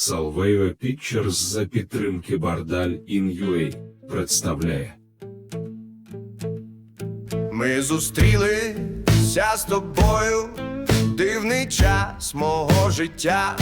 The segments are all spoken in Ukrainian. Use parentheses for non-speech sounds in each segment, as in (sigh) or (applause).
Salveo Pictures за підтримки Бардаль In.UA представляє. Ми зустрілися з тобою дивний час мого життя.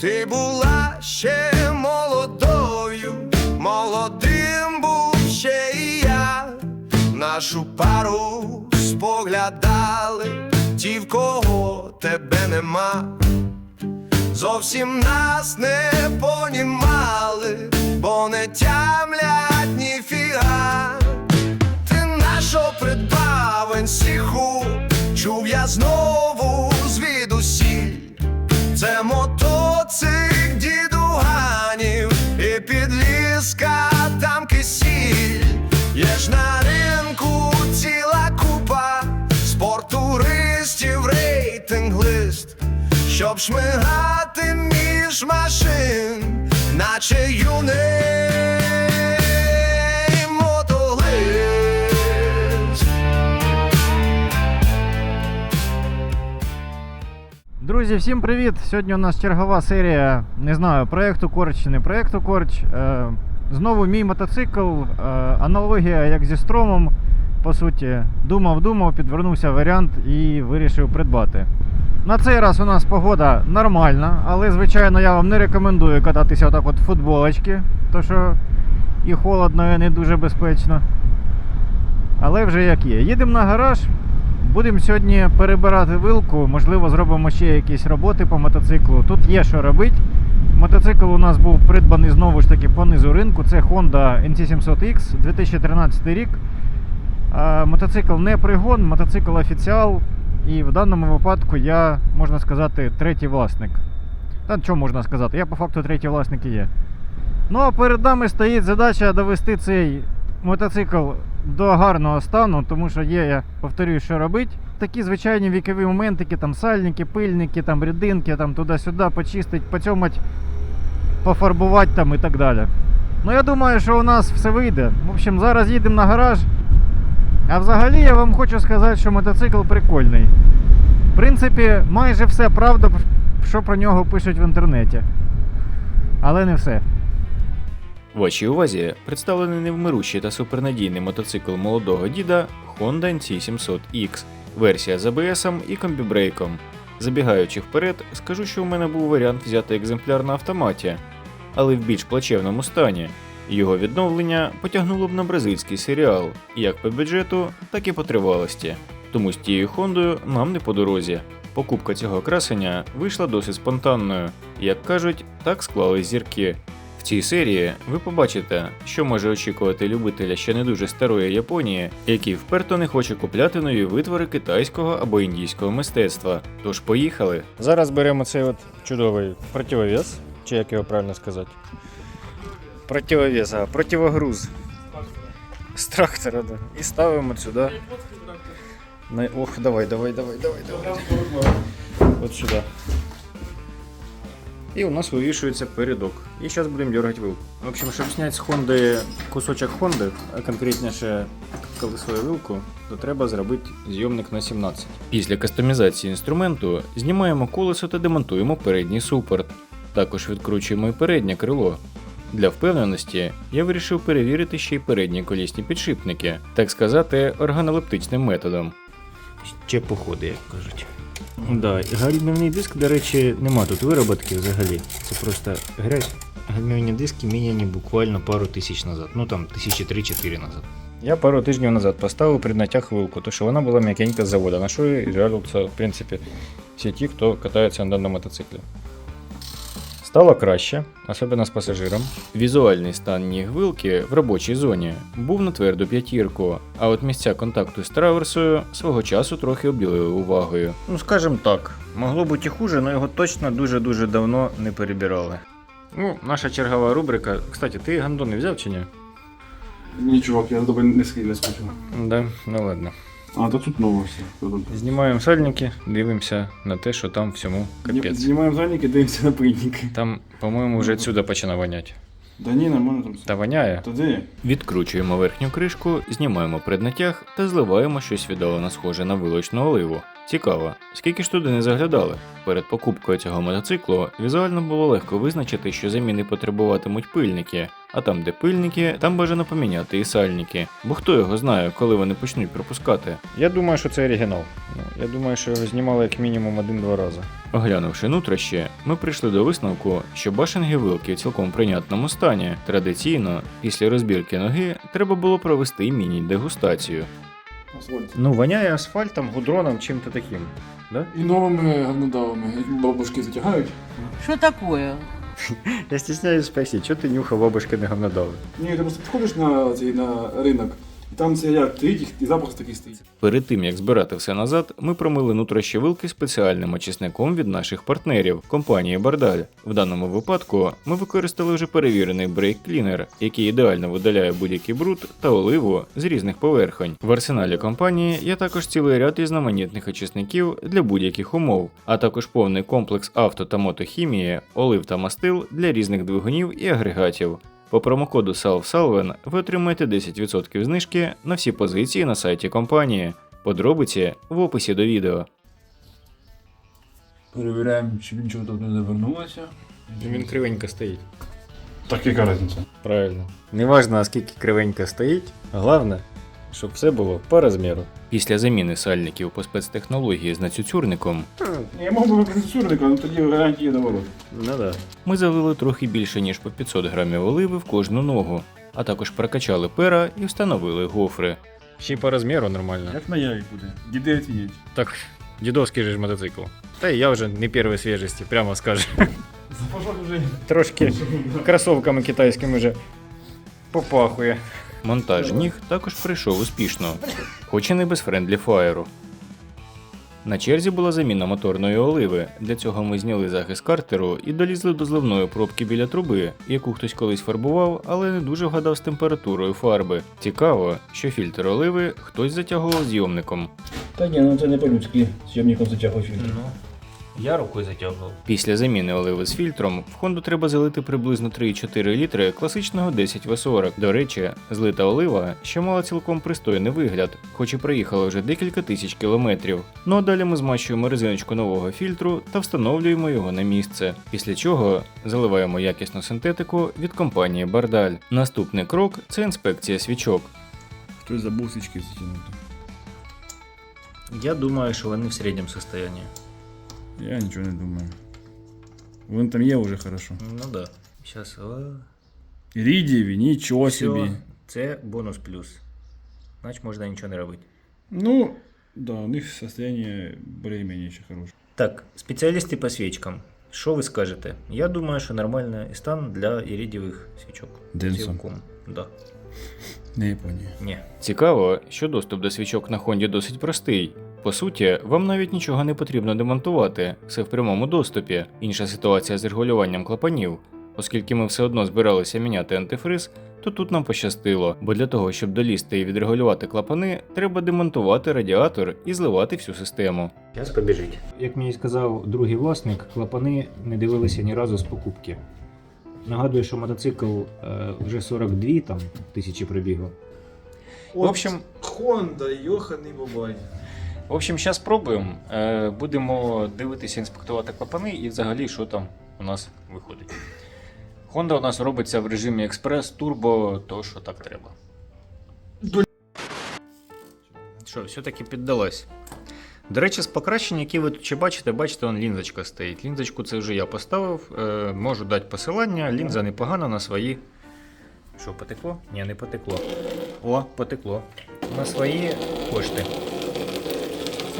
Ти була ще молодою, молодим був ще і я. Нашу пару споглядали, ті, в кого тебе нема. Зовсім нас не понімали, бо не тямлять ніфіга. Ти нашо придбавень сіху, чув я знову звідусіль. Це мотоцик дідуганів і підліска там кисіль. Є ж на ринку ціла купа спортуристів рейтинг лист, щоб шмигати між машин, наче юний мотолист. Друзі, всім привіт! Сьогодні у нас чергова серія, не знаю, проєкту Корч чи не проєкту Корч. Е, знову мій мотоцикл, е, аналогія як зі стромом. По суті, думав, думав, підвернувся варіант і вирішив придбати. На цей раз у нас погода нормальна, але звичайно я вам не рекомендую кататися отак от в футболочки, то що і холодно, і не дуже безпечно. Але вже як є. Їдемо на гараж. Будемо сьогодні перебирати вилку, можливо, зробимо ще якісь роботи по мотоциклу. Тут є що робити. Мотоцикл у нас був придбаний знову ж таки по низу ринку. Це Honda NC700X 2013 рік. Мотоцикл не пригон, мотоцикл офіціал. І в даному випадку я, можна сказати, третій власник. Та що можна сказати? Я по факту третій власник і є. Ну а перед нами стоїть задача довести цей мотоцикл до гарного стану, тому що є, я повторюю, що робити. Такі звичайні вікові моментики, там сальники, пильники, там рідинки, там туди-сюди почистить, поцьомать, пофарбувати там і так далі. Ну я думаю, що у нас все вийде. В общем, зараз їдемо на гараж. А взагалі я вам хочу сказати, що мотоцикл прикольний. В принципі, майже все правда, що про нього пишуть в інтернеті. Але не все. Вашій увазі представлений невмирущий та супернадійний мотоцикл молодого діда Honda NC700X, версія з ABS і комбібрейком. Забігаючи вперед, скажу, що у мене був варіант взяти екземпляр на автоматі, але в більш плачевному стані. Його відновлення потягнуло б на бразильський серіал, як по бюджету, так і по тривалості. Тому з тією Хондою нам не по дорозі. Покупка цього красення вийшла досить спонтанною. Як кажуть, так склались зірки. В цій серії ви побачите, що може очікувати любителя ще не дуже старої Японії, який вперто не хоче купляти нові витвори китайського або індійського мистецтва. Тож поїхали. Зараз беремо цей от чудовий противовес, чи як його правильно сказати. Противовес, противогруз. З трактора, да. І ставимо сюди. На... Ох, давай, давай, давай, давай, давай. От сюди. І у нас вивішується передок. І зараз будемо дергати вилку. В общем, щоб зняти з Хонди кусочок Хонди, а конкретніше колесо і вилку, то треба зробити зйомник на 17. Після кастомізації інструменту знімаємо колесо та демонтуємо передній супорт. Також відкручуємо і переднє крило. Для впевненості я вирішив перевірити ще й передні колісні підшипники, так сказати, органолептичним методом. Ще походи, як кажуть. Да, гальмівний диск, до речі, нема тут вироботки взагалі. Це просто грязь. Гальмівні диски міняні буквально пару тисяч назад. Ну там тисячі три-чотири назад. Я пару тижнів назад поставив преднатяг вилку, тому що вона була м'якенька з заводу, на що і жалуються, в принципі, всі ті, хто катається на даному мотоциклі. Стало краще, особливо з пасажиром. Візуальний стан ніг вилки в робочій зоні був на тверду п'ятірку, а от місця контакту з траверсою свого часу трохи обділили увагою. Ну, скажем так, могло бути і хуже, але його точно дуже-дуже давно не перебирали. Ну, наша чергова рубрика. Кстати, ти гандон не взяв чи ні? Ні, чувак, я на тебе не скрізь не скучив. Да, ну ладно. А, то тут нове все. Знімаємо сальники, дивимося на те, що там всьому капець. Знімаємо задники, дивимося на прийники. Там, по-моєму, вже відсюди починає воняти. Да ні, нормально там все. Та воняє. Та де? Відкручуємо верхню кришку, знімаємо преднатяг та зливаємо щось віддалено схоже на вилочну оливу. Цікаво, скільки ж туди не заглядали. Перед покупкою цього мотоциклу візуально було легко визначити, що заміни потребуватимуть пильники, а там, де пильники, там бажано поміняти і сальники. Бо хто його знає, коли вони почнуть пропускати. Я думаю, що це оригінал. Ну, Я думаю, що його знімали як мінімум один-два рази. Оглянувши нутрощі, ми прийшли до висновку, що башенги вилки в цілком прийнятному стані. Традиційно, після розбірки ноги, треба було провести міні-дегустацію. Ну, воняє асфальтом, гудроном, чим-то таким. Да? І новими говнодавами. Як бабушки затягають. Что такое? Я стесняюсь спросить, що ти нюхав бабушки не говнодали? Ні, ти просто підходиш на цей на ринок, і там це як стоїть, і запах такий стоїть. Перед тим як збирати все назад, ми промили нутрощі вилки спеціальним очисником від наших партнерів компанії Бардаль. В даному випадку ми використали вже перевірений брейк клінер, який ідеально видаляє будь-який бруд та оливу з різних поверхонь. В арсеналі компанії є також цілий ряд різноманітних очисників для будь-яких умов, а також повний комплекс авто та мотохімії, олив та мастил для різних двигунів і агрегатів. По промокоду SELFSALVEN ви отримаєте 10% знижки на всі позиції на сайті компанії. Подробиці в описі до відео. Перевіряємо, чи нічого тут не завернулося. Він кривенько стоїть. Так яка різниця? Правильно. Неважно, наскільки кривенько стоїть, головне, щоб все було по розміру. Після заміни сальників по спецтехнології з нацюцюрником Я мог би використати але тоді гарантії наоборот. Ну да. ми залили трохи більше ніж по 500 грамів оливи в кожну ногу, а також прокачали пера і встановили гофри. Ще й по розміру нормально. Як на яві буде? Діди оцінять. Так, дідовський же ж мотоцикл. Та й я вже не першої свіжості, прямо скажу. Запашок вже. Трошки кросовками китайськими вже попахує. Монтаж ніг також пройшов успішно, хоч і не без френдлі фаєру. На черзі була заміна моторної оливи. Для цього ми зняли захист картеру і долізли до зливної пробки біля труби, яку хтось колись фарбував, але не дуже вгадав з температурою фарби. Цікаво, що фільтр оливи хтось затягував зйомником. Та ні, ну це не по-людськи, зйомником затягує фільтр. Я рукою затягував. Після заміни оливи з фільтром в Хонду треба залити приблизно 3,4 літри класичного 10В40. До речі, злита олива ще мала цілком пристойний вигляд, хоч і проїхала вже декілька тисяч кілометрів. Ну а далі ми змащуємо резиночку нового фільтру та встановлюємо його на місце. Після чого заливаємо якісну синтетику від компанії Бардаль. Наступний крок це інспекція свічок. Хтось забув свічки затягнути. Я думаю, що вони в середньому стані. Я нічого не думаю. Вон там є вже хорошо. Ну да. Зараз. Ірідієві, нічого собі. Це бонус плюс. Значить можна нічого не робити. Ну, да, у них состояние более-менее еще хорошее. Так, спеціалісти по свічкам. Що ви скажете? Я думаю, що нормальний стан для іридієвих свічок. Денсон. Цілком. Да. Не Японія. Ні. Цікаво, що доступ до свічок на Хонді досить простий. По суті, вам навіть нічого не потрібно демонтувати, все в прямому доступі. Інша ситуація з регулюванням клапанів. Оскільки ми все одно збиралися міняти антифриз, то тут нам пощастило, бо для того, щоб долізти і відрегулювати клапани, треба демонтувати радіатор і зливати всю систему. Зараз побіжить. Як мені сказав другий власник, клапани не дивилися ні разу з покупки. Нагадую, що мотоцикл е, вже 42 там, тисячі пробігло. В общем, Хонда, йоханий бабай. В общем, зараз спробуємо. Е, Будемо дивитися, інспектувати клапани і взагалі, що там у нас виходить. Honda у нас робиться в режимі експрес, турбо, то що так треба. Що, все-таки піддалось. До речі, з покращень, які ви тут ще бачите, бачите, вон лінзочка стоїть. Лінзочку це вже я поставив. Е, можу дати посилання. Лінза непогана на свої. Що, потекло? Ні, не потекло. О, потекло. На свої кошти.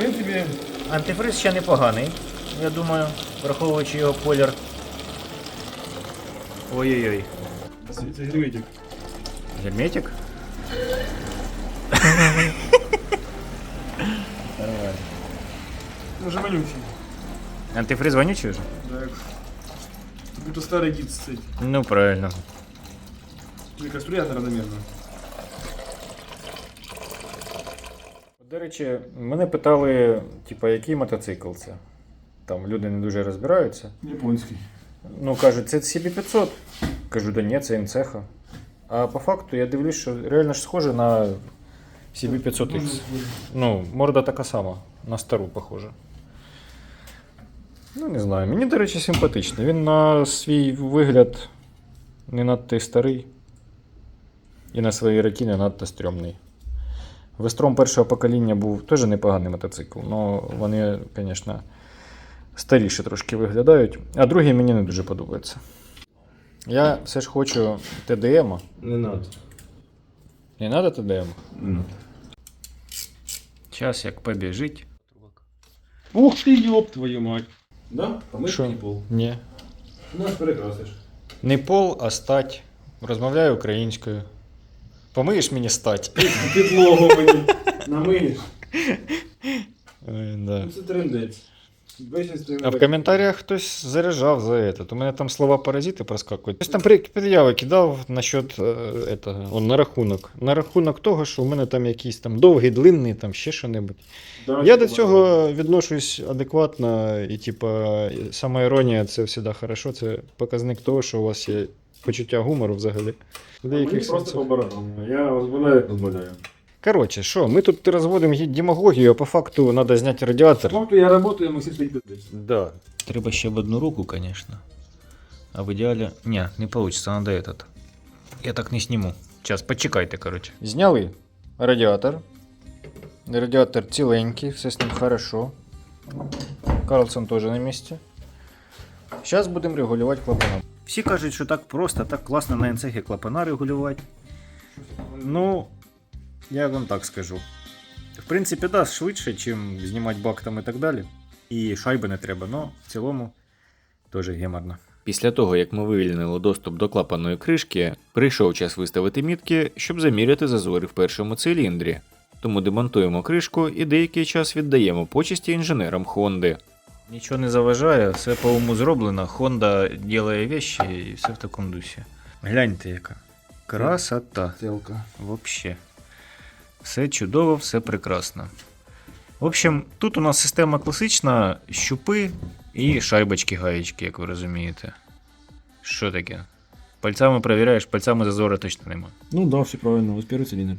Принципі, Антифриз ще непоганий, я думаю, враховуючи його колір. Ой-ой-ой. це герметик. Герметик? Ну, вже вонючий. Антифриз вонючий вже? Так. Тобто старий дід цей. Ну, правильно. Кастрюля равномірно. До речі, мене питали, типа, який мотоцикл це. Там люди не дуже розбираються. Японський. Ну, кажуть, це CB500. Кажу, да ні, це МЦХ. А по факту я дивлюсь, що реально ж схоже на CB500X. Ну, морда така сама, на стару похожа. Ну, не знаю. Мені, до речі, симпатичний. Він на свій вигляд не надто старий. І на свої роки не надто стрьомний. Вестром першого покоління був теж непоганий мотоцикл, але вони, звісно, старіше трошки виглядають. А другий мені не дуже подобається. Я все ж хочу ТДМ. Не надо. Не треба ТДМ? Час як побіжить. Ух ти, ёб твою мать. Да? Помиш Що? мені пол. Ні. Нас перекрасиш. Не пол, а стать. Розмовляю українською. Помиєш мені стать? Підлогу мені. Намиєш. Ой, да. Ну це трендець. А в коментарях хтось заряджав за этот. У мене там слова паразити проскакують. Хтось там пред'яви кидав насчет е, этого, он, на рахунок. На рахунок того, що у мене там якийсь там довгий, длинний, там ще що-небудь. Я до цього відношусь адекватно, і типа, сама іронія це завжди хорошо. Це показник того, що у вас є почуття гумору взагалі. В Мені деяких просто по барабану. Я розмовляю, як розмовляю. Коротше, що, ми тут розводимо гі- демагогію, а по факту треба зняти радіатор. Поки я працюю, Максим стоїть пиздець. Да. Треба ще в одну руку, конечно. А в ідеалі. Ні, не получится, надо этот. Я так не сниму. Сейчас, почекайте, короче. Зняли радіатор. Радіатор ціленький, все з ним хорошо. Карлсон теж на місці. Зараз будемо регулювати клапана. Всі кажуть, що так просто, так класно на НЦХ клапана регулювати. Ну, я вам так скажу. В принципі, да, швидше, ніж знімати бак там і так далі. І шайби не треба, але в цілому теж геморно. Після того, як ми вивільнили доступ до клапанної кришки, прийшов час виставити мітки, щоб заміряти зазори в першому циліндрі. Тому демонтуємо кришку і деякий час віддаємо почесті інженерам Хонди. Нічого не заважає, все по уму зроблено. Honda ділає вещи і все в такому дусі. Гляньте, яка. Красота. Телка. Вообще. Все чудово, все прекрасно. В общем, тут у нас система класична, щупи і шайбочки-гаєчки, як ви розумієте. Що таке? Пальцями перевіряєш, пальцями зазора точно нема. Ну да, все правильно, ось перший циліндр.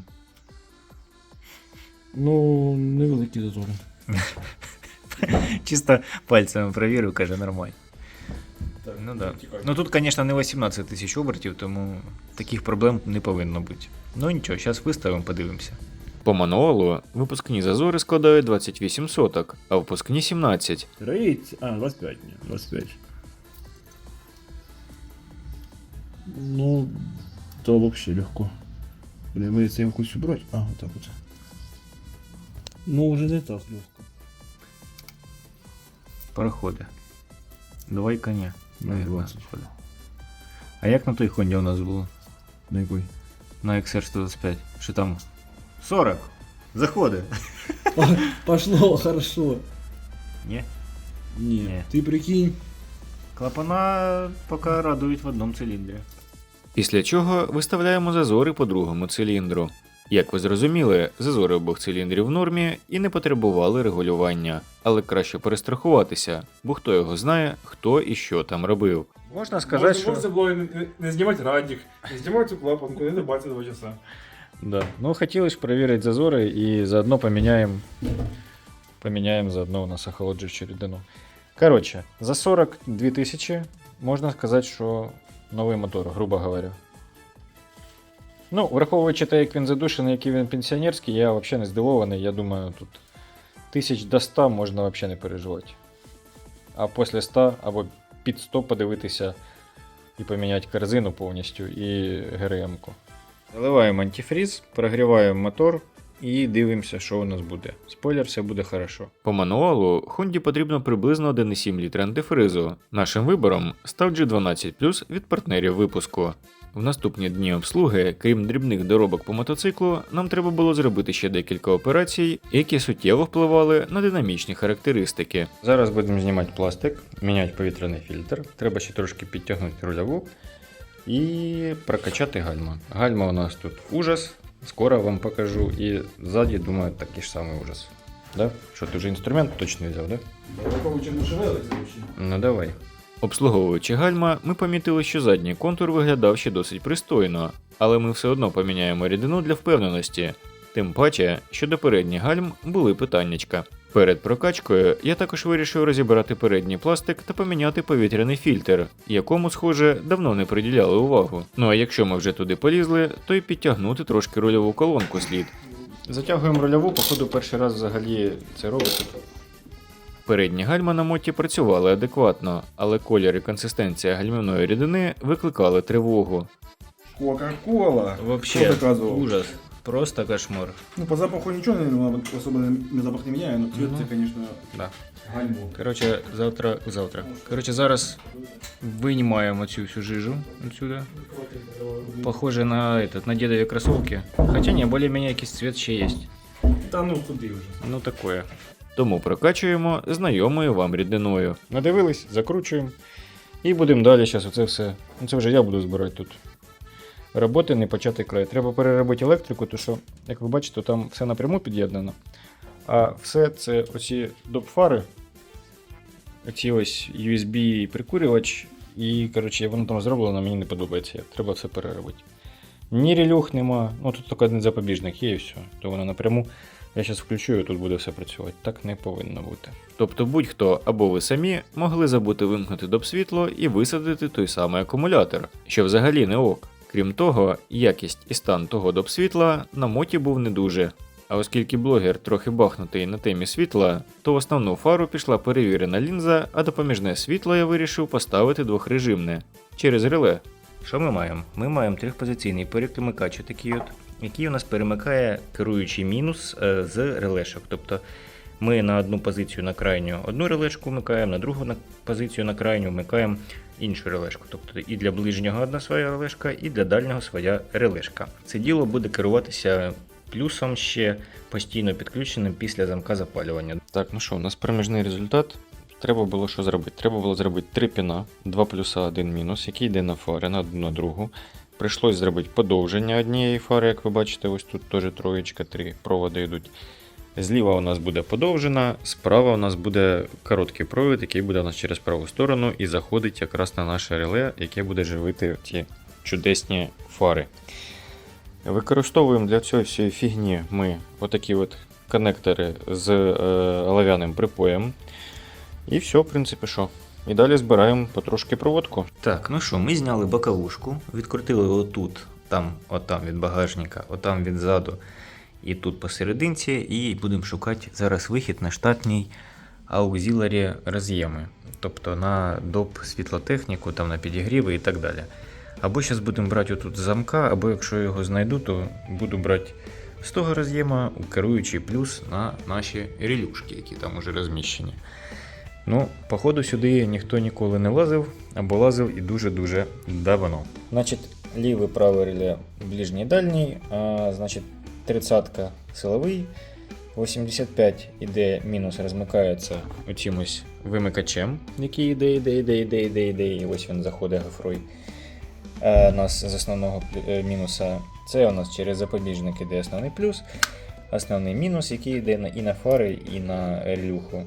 Ну, невеликі зазори. (laughs) (laughs) Чисто пальцями перевірив, каже, нормально. Ну да. Ну тут, звісно, не 18 тисяч обертів, тому таких проблем не повинно бути. Ну нічого, зараз виставимо, подивимося. По мануалу випускні зазори складають 28 соток, а випускні 17. 30, а, 25, нет, 25. Ну, то вообще легко. Блин, вы это хочешь убрать? А, вот так вот. Ну, уже не так легко. Проходи. Давай коня. Ну, наверно, 20. проходи. А як на той Хонді у нас було? На какой? На XR125. Що там? 40. Заходи. (laughs) Пошло, хорошо. Ні. Не, Не. ты прикинь. Клапана поки радують в одному циліндрі. Після чого виставляємо зазори по другому циліндру. Як ви зрозуміли, зазори обох циліндрів в нормі і не потребували регулювання, але краще перестрахуватися, бо хто його знає, хто і що там робив. Можна сказати, що. Можна було не, знімати радік, не знімати цю клапанку, не дебати два часа. Да. Ну, хотіли ж перевірити зазори і заодно поміняємо. Поміняємо заодно у нас охолоджуючу рідину. Коротше, за 42 тисячі можна сказати, що новий мотор, грубо говоря. Ну, враховуючи те, як він задушений, який він пенсіонерський, я взагалі не здивований. Я думаю, тут тисяч до 100 можна взагалі не переживати. А після 100 або під 100 подивитися і поміняти корзину повністю і ГРМ-ку. Заливаємо антифріз, прогріваємо мотор і дивимося, що у нас буде. Спойлер, все буде хорошо. По мануалу Хонді потрібно приблизно 1,7 літра антифризу. Нашим вибором став G12 від партнерів випуску. В наступні дні обслуги, крім дрібних доробок по мотоциклу, нам треба було зробити ще декілька операцій, які суттєво впливали на динамічні характеристики. Зараз будемо знімати пластик, міняти повітряний фільтр. Треба ще трошки підтягнути рульову і прокачати гальма. Гальма у нас тут ужас. Скоро вам покажу. І ззаді, думаю, такий ж самий ужас. Да? Що, ти вже інструмент точно взяв, да? Не шевелиться взагалі. Ну давай. Обслуговуючи гальма, ми помітили, що задній контур виглядав ще досить пристойно, але ми все одно поміняємо рідину для впевненості. Тим паче, що до передніх гальм були питаннячка. Перед прокачкою я також вирішив розібрати передній пластик та поміняти повітряний фільтр, якому, схоже, давно не приділяли увагу. Ну а якщо ми вже туди полізли, то й підтягнути трошки рульову колонку слід. Затягуємо рульову, походу, перший раз взагалі це робиться. Передні гальма на моті працювали адекватно, але колір і консистенція гальмівної рідини викликали тривогу. Кока-кола. Вообще, ужас. Просто кошмар. Ну, по запаху ничего, наверное, особо на запах не меняю, но цвет, Ну. конечно, Да. гальму. Коротше, завтра. завтра. Коротше, зараз виймаємо цю всю жижу отсюда. Похоже на этот, на дедові кросовки. Хоча ні, більш-менш якийсь цвет ще є. Да ну, туди вже. Ну такое. Тому прокачуємо знайомою вам рідиною. Надивились, закручуємо. І будемо далі зараз оце все. Ну це вже я буду збирати тут. Роботи не почати край. Треба переробити електрику, тому що, як ви бачите, там все напряму під'єднано. А все це оці доп-фари, оці ось USB прикурювач, і коротше, воно там зроблено, мені не подобається. Треба все переробити. Ні релюх нема, ну тут тільки один запобіжник є і все. То воно напряму. Я зараз включу і тут буде все працювати. Так не повинно бути. Тобто будь-хто або ви самі могли забути вимкнути доп світло і висадити той самий акумулятор, що взагалі не ок. Крім того, якість і стан того доп світла на моті був не дуже. А оскільки блогер трохи бахнутий на темі світла, то в основну фару пішла перевірена лінза, а допоміжне світло я вирішив поставити двохрежимне через реле. Що ми маємо? Ми маємо трьохпозиційний переклимикач, такий от, який у нас перемикає керуючий мінус е, з релешок. Тобто ми на одну позицію на крайню одну релешку вмикаємо, на другу позицію на крайню вмикаємо іншу релешку. Тобто і для ближнього одна своя релешка, і для дальнього своя релешка. Це діло буде керуватися плюсом ще постійно підключеним після замка запалювання. Так, ну що, у нас проміжний результат. Треба було що зробити? Треба було зробити три піна, 2 плюса, 1 мінус, який йде на фари на одну на другу. Прийшлось зробити подовження однієї фари, як ви бачите, ось тут теж троєчка, три проводи йдуть. Зліва у нас буде подовжена, справа у нас буде короткий провід, який буде у нас через праву сторону і заходить якраз на наше реле, яке буде живити ті чудесні фари. Використовуємо для цієї всієї фігні ми отакі от коннектори з е, олов'яним припоєм. І все, в принципі, що. І далі збираємо потрошки проводку. Так, ну що, ми зняли боковушку, відкрутили отут, там, отам від багажника, отам відзаду і тут посерединці, і будемо шукати зараз вихід на штатній аузіларі роз'єми. Тобто на доп світлотехніку, там на підігріви і так далі. Або зараз будемо брати отут замка, або якщо я його знайду, то буду брати з того роз'єма керуючий плюс на наші релюшки, які там уже розміщені. Ну, походу, сюди ніхто ніколи не лазив, або лазив і дуже-дуже давно. Значить, лівий правий реле ближній дальній, а, значить, 30-ка силовий, 85 іде мінус розмикається оцим ось вимикачем, який іде, іде, іде, іде, іде, іде, і ось він заходить гофрой. У нас з основного е, мінуса це у нас через запобіжник іде основний плюс, основний мінус, який йде і на фари, і на релюху.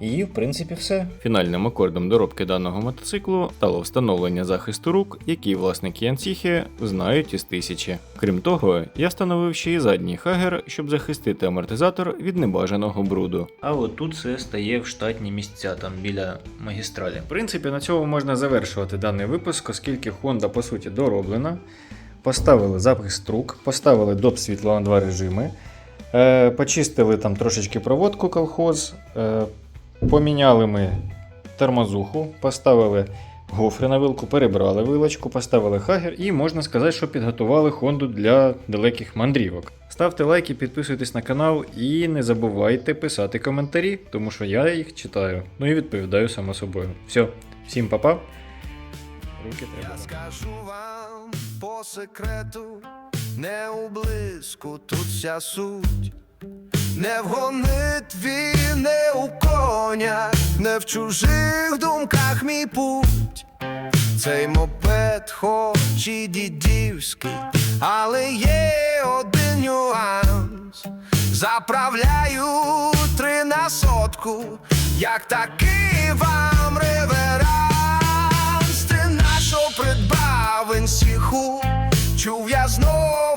І, в принципі, все. Фінальним акордом доробки даного мотоциклу стало встановлення захисту рук, який власники Янціхи знають із тисячі. Крім того, я встановив ще й задній хагер, щоб захистити амортизатор від небажаного бруду. А от тут це стає в штатні місця, там біля магістралі. В принципі, на цьому можна завершувати даний випуск, оскільки Honda по суті дороблена. Поставили захист рук, поставили доп світло на два режими. Е, почистили там трошечки проводку колхоз. Поміняли ми тормозуху, поставили гофри на вилку, перебрали вилочку, поставили хагер і можна сказати, що підготували Хонду для далеких мандрівок. Ставте лайки, підписуйтесь на канал і не забувайте писати коментарі, тому що я їх читаю. Ну і відповідаю само собою. Все, всім па-па. Руки треба. Я скажу вам по секрету, не у блиску тут вся суть не в гонитві, не у конях, не в чужих думках мій путь. Цей мопед хоч і дідівський, але є один нюанс. Заправляю три на сотку, як такий вам реверанс Ти нашого придбав інсіху, чув я знов.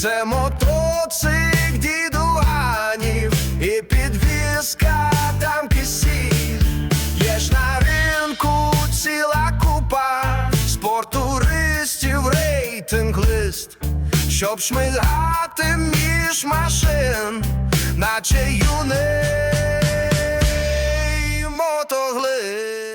Це мотоцик дідуанів і підвіска там кисіль. Є ж на ринку ціла купа, спортуристів рейтинг лист, щоб шмигати між машин, наче юний мотоглист.